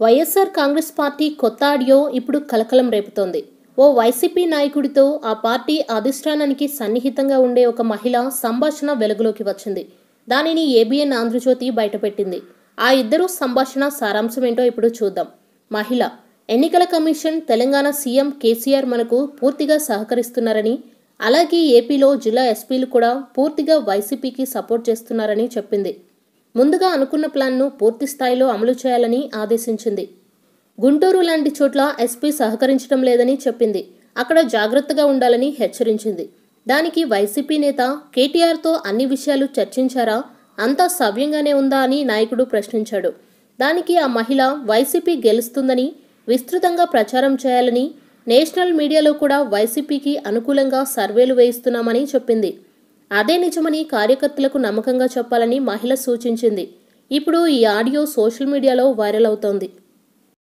YSR Congress party కొత్త audio ఇప్పుడు కలకలం రేపుతోంది. ఓ వైసీపీ నాయకుడితో ఆ పార్టీ అధిష్టానానికి సన్నిహితంగా ఉండే ఒక మహిళ సంభాషణ వెలుగులోకి వచ్చింది. దానిని ఏబిఎన్ ఆంధ్రజ్యోతి బయటపెట్టింది. ఆ ఇద్దరు సంభాషణ సారాంశం ఏంటో ఇప్పుడు చూద్దాం. మహిళ ఎన్నికల కమిషన్ తెలంగాణ సీఎం కేసీఆర్ మనకు పూర్తిగా సహకరిస్తున్నారని అలాగే ఏపీలో జిల్లా ఎస్పీలు కూడా పూర్తిగా వైసీపీకి సపోర్ట్ చేస్తున్నారని చెప్పింది. ముందుగా అనుకున్న ప్లాన్ను పూర్తి స్థాయిలో అమలు చేయాలని ఆదేశించింది. గుంటూరు లాంటి చోట్ల ఎస్పీ సహకరించడం లేదని చెప్పింది. అక్కడ జాగ్రత్తగా ఉండాలని హెచ్చరించింది. దానికి వైసీపీ నేత కేటీఆర్తో అన్ని విషయాలు చర్చించారా? అంతా సవ్యంగానే ఉందా అని నాయకుడు ప్రశ్నించాడు. దానికి ఆ మహిళ వైసీపీ గెలుస్తుందని విస్తృతంగా ప్రచారం చేయాలని నేషనల్ మీడియాలో కూడా వైసీపీకి అనుకూలంగా సర్వేలు వేయిస్తున్నామని చెప్పింది. అదే నిజమని కార్యకర్తలకు నమ్మకంగా చెప్పాలని మహిళ సూచించింది. ఇప్పుడు ఈ ఆడియో సోషల్ మీడియాలో వైరల్ అవుతోంది.